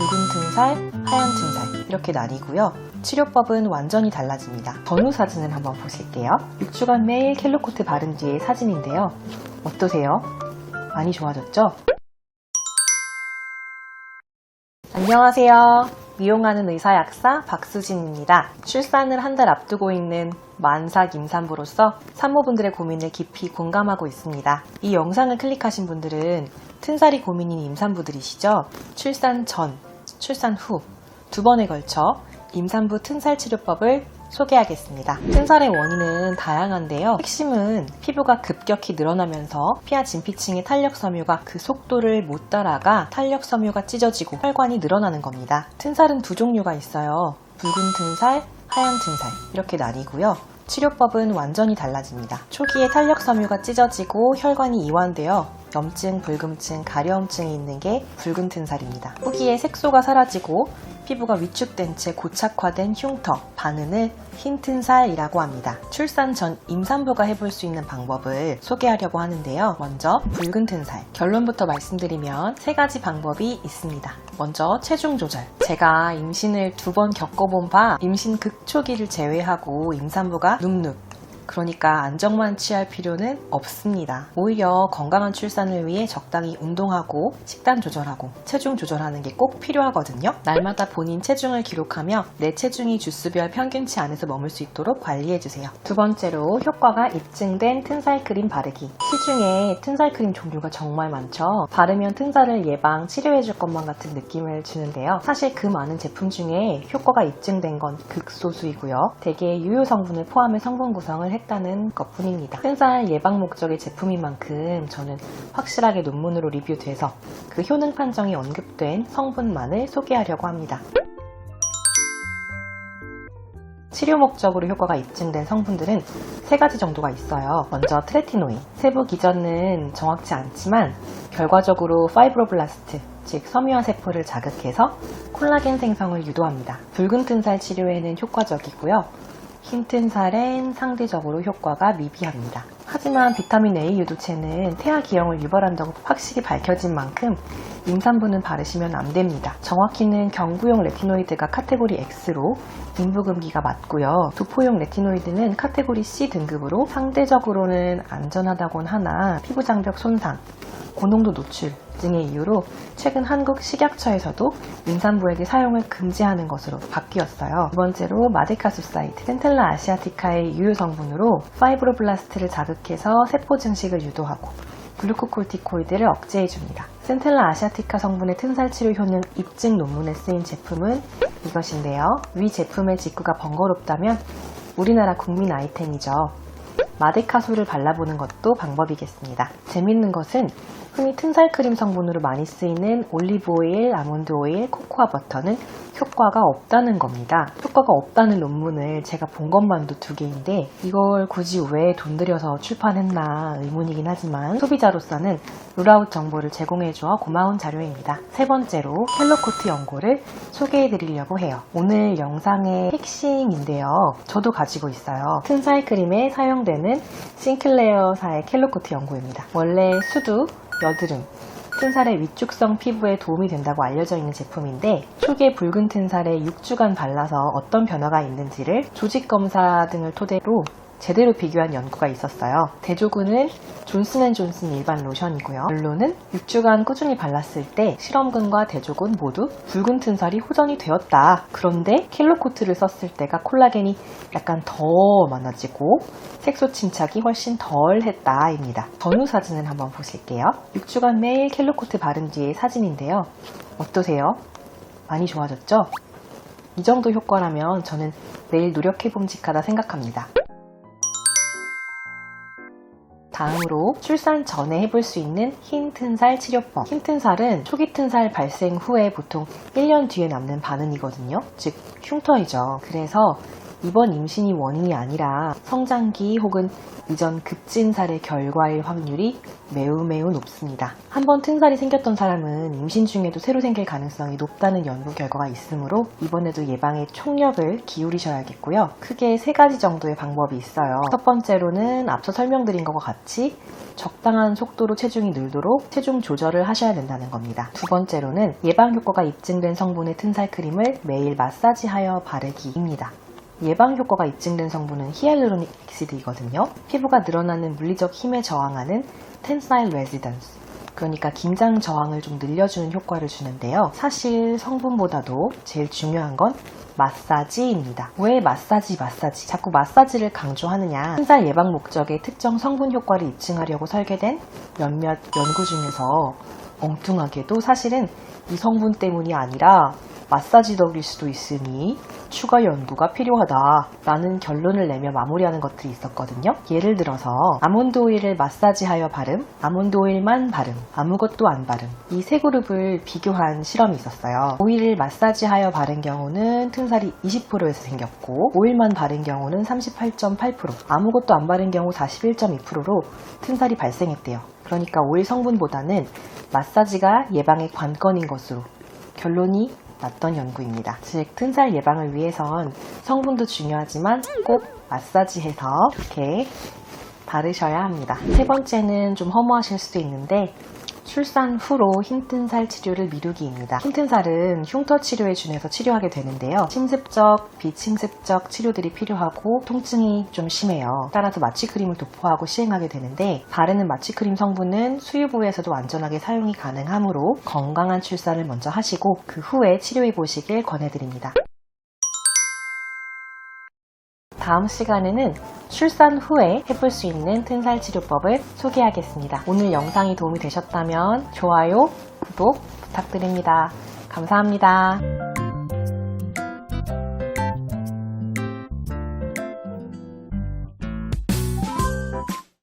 붉은 튼살, 하얀 튼살 이렇게 나뉘고요. 치료법은 완전히 달라집니다. 전후 사진을 한번 보실게요. 6주간 매일 켈로코트 바른 뒤의 사진인데요. 어떠세요? 많이 좋아졌죠? 안녕하세요. 미용하는 의사 약사 박수진입니다. 출산을 한 달 앞두고 있는 만삭 임산부로서 산모분들의 고민을 깊이 공감하고 있습니다. 이 영상을 클릭하신 분들은 튼살이 고민인 임산부들이시죠? 출산 전, 출산 후 두 번에 걸쳐 임산부 튼살 치료법을 소개하겠습니다. 튼살의 원인은 다양한데요. 핵심은 피부가 급격히 늘어나면서 피하 진피층의 탄력 섬유가 그 속도를 못 따라가 탄력 섬유가 찢어지고 혈관이 늘어나는 겁니다. 튼살은 두 종류가 있어요. 붉은 튼살, 하얀 튼살 이렇게 나뉘고요. 치료법은 완전히 달라집니다. 초기에 탄력 섬유가 찢어지고 혈관이 이완되어 염증, 불금증, 가려움증이 있는 게 붉은 튼살입니다. 후기에 색소가 사라지고 피부가 위축된 채 고착화된 흉터, 반응을 흰 튼살이라고 합니다. 출산 전 임산부가 해볼 수 있는 방법을 소개하려고 하는데요. 먼저 붉은 튼살. 결론부터 말씀드리면 세 가지 방법이 있습니다. 먼저 체중 조절. 제가 임신을 두 번 겪어본 바 임신 극초기를 제외하고 임산부가 눅눅 그러니까 안정만 취할 필요는 없습니다. 오히려 건강한 출산을 위해 적당히 운동하고 식단 조절하고 체중 조절하는 게 꼭 필요하거든요. 날마다 본인 체중을 기록하며 내 체중이 주스별 평균치 안에서 머물 수 있도록 관리해주세요. 두 번째로 효과가 입증된 튼살 크림 바르기. 시중에 튼살 크림 종류가 정말 많죠. 바르면 튼살을 예방, 치료해줄 것만 같은 느낌을 주는데요. 사실 그 많은 제품 중에 효과가 입증된 건 극소수이고요. 대개 유효 성분을 포함해 성분 구성을 했다는 것 뿐입니다. 튼살 예방 목적의 제품인 만큼 저는 확실하게 논문으로 리뷰돼서 그 효능 판정이 언급된 성분만을 소개하려고 합니다. 치료 목적으로 효과가 입증된 성분들은 세 가지 정도가 있어요. 먼저 트레티노인. 세부 기전은 정확치 않지만 결과적으로 파이브로블라스트, 즉 섬유화 세포를 자극해서 콜라겐 생성을 유도합니다. 붉은 튼살 치료에는 효과적이고요. 흰 튼살엔 상대적으로 효과가 미비합니다. 하지만 비타민 A 유도체는 태아 기형을 유발한다고 확실히 밝혀진 만큼 임산부는 바르시면 안 됩니다. 정확히는 경부용 레티노이드가 카테고리 X로 임부금기가 맞고요. 도포용 레티노이드는 카테고리 C 등급으로 상대적으로는 안전하다곤 하나 피부 장벽 손상, 고농도 노출 등의 이유로 최근 한국 식약처에서도 임산부에게 사용을 금지하는 것으로 바뀌었어요. 두 번째로 마데카 수사이드, 센텔라 아시아티카의 유효 성분으로 파이브로블라스트를 자극해서 세포 증식을 유도하고 글루코콜티코이드를 억제해줍니다. 센텔라 아시아티카 성분의 튼살 치료 효능 입증 논문에 쓰인 제품은 이것인데요. 위 제품의 직구가 번거롭다면 우리나라 국민 아이템이죠. 마데카소를 발라보는 것도 방법이겠습니다. 재밌는 것은 흔히 튼살 크림 성분으로 많이 쓰이는 올리브 오일, 아몬드 오일, 코코아 버터는 효과가 없다는 겁니다. 효과가 없다는 논문을 제가 본 것만도 두 개인데 이걸 굳이 왜 돈 들여서 출판했나 의문이긴 하지만 소비자로서는 룰아웃 정보를 제공해주어 고마운 자료입니다. 세 번째로 켈로코트 연고를 소개해드리려고 해요. 오늘 영상의 핵심인데요. 저도 가지고 있어요. 튼살 크림에 사용되는 싱클레어사의 켈로코트 연고입니다. 원래 수두, 여드름, 튼살의 위축성 피부에 도움이 된다고 알려져 있는 제품인데 초기에 붉은 튼살에 6주간 발라서 어떤 변화가 있는지를 조직 검사 등을 토대로 제대로 비교한 연구가 있었어요. 대조군은 존슨앤존슨 일반 로션이고요. 결론은 6주간 꾸준히 발랐을 때 실험군과 대조군 모두 붉은 튼살이 호전이 되었다. 그런데 켈로코트를 썼을 때가 콜라겐이 약간 더 많아지고 색소 침착이 훨씬 덜 했다입니다. 전후 사진을 한번 보실게요. 6주간 매일 켈로코트 바른 뒤의 사진인데요. 어떠세요? 많이 좋아졌죠? 이 정도 효과라면 저는 매일 노력해 봄직하다 생각합니다. 다음으로 출산 전에 해볼 수 있는 흰 튼살 치료법. 흰 튼살은 초기 튼살 발생 후에 보통 1년 뒤에 남는 반응이거든요. 즉 흉터이죠. 그래서 이번 임신이 원인이 아니라 성장기 혹은 이전 급진살의 결과일 확률이 매우 매우 높습니다. 한번 튼살이 생겼던 사람은 임신 중에도 새로 생길 가능성이 높다는 연구 결과가 있으므로 이번에도 예방에 총력을 기울이셔야겠고요. 크게 세 가지 정도의 방법이 있어요. 첫 번째로는 앞서 설명드린 것과 같이 적당한 속도로 체중이 늘도록 체중 조절을 하셔야 된다는 겁니다. 두 번째로는 예방 효과가 입증된 성분의 튼살 크림을 매일 마사지하여 바르기입니다. 예방 효과가 입증된 성분은 히알루로닉 액시드이거든요. 피부가 늘어나는 물리적 힘에 저항하는 텐사일 레지던스. 그러니까 긴장 저항을 좀 늘려주는 효과를 주는데요. 사실 성분보다도 제일 중요한 건 마사지입니다. 왜 마사지, 마사지? 자꾸 마사지를 강조하느냐? 튼살 예방 목적의 특정 성분 효과를 입증하려고 설계된 몇몇 연구 중에서 엉뚱하게도 사실은 이 성분 때문이 아니라 마사지 덕일 수도 있으니 추가 연구가 필요하다라는 결론을 내며 마무리하는 것들이 있었거든요. 예를 들어서 아몬드 오일을 마사지하여 바름, 아몬드 오일만 바름, 아무것도 안 바름 이세 그룹을 비교한 실험이 있었어요. 오일을 마사지하여 바른 경우는 튼살이 20%에서 생겼고 오일만 바른 경우는 38.8%, 아무것도 안 바른 경우 41.2%로 튼살이 발생했대요. 그러니까 오일 성분보다는 마사지가 예방의 관건인 것으로 결론이 났던 연구입니다. 즉, 튼살 예방을 위해선 성분도 중요하지만 꼭 마사지해서 이렇게 바르셔야 합니다. 세 번째는 좀 허무하실 수도 있는데 출산 후로 흰튼살 치료를 미루기입니다. 흰튼살은 흉터 치료에 준해서 치료하게 되는데요. 침습적, 비침습적 치료들이 필요하고 통증이 좀 심해요. 따라서 마취크림을 도포하고 시행하게 되는데 바르는 마취크림 성분은 수유부에서도 안전하게 사용이 가능하므로 건강한 출산을 먼저 하시고 그 후에 치료해 보시길 권해드립니다. 다음 시간에는 출산 후에 해볼 수 있는 튼살 치료법을 소개하겠습니다. 오늘 영상이 도움이 되셨다면 좋아요, 구독 부탁드립니다. 감사합니다.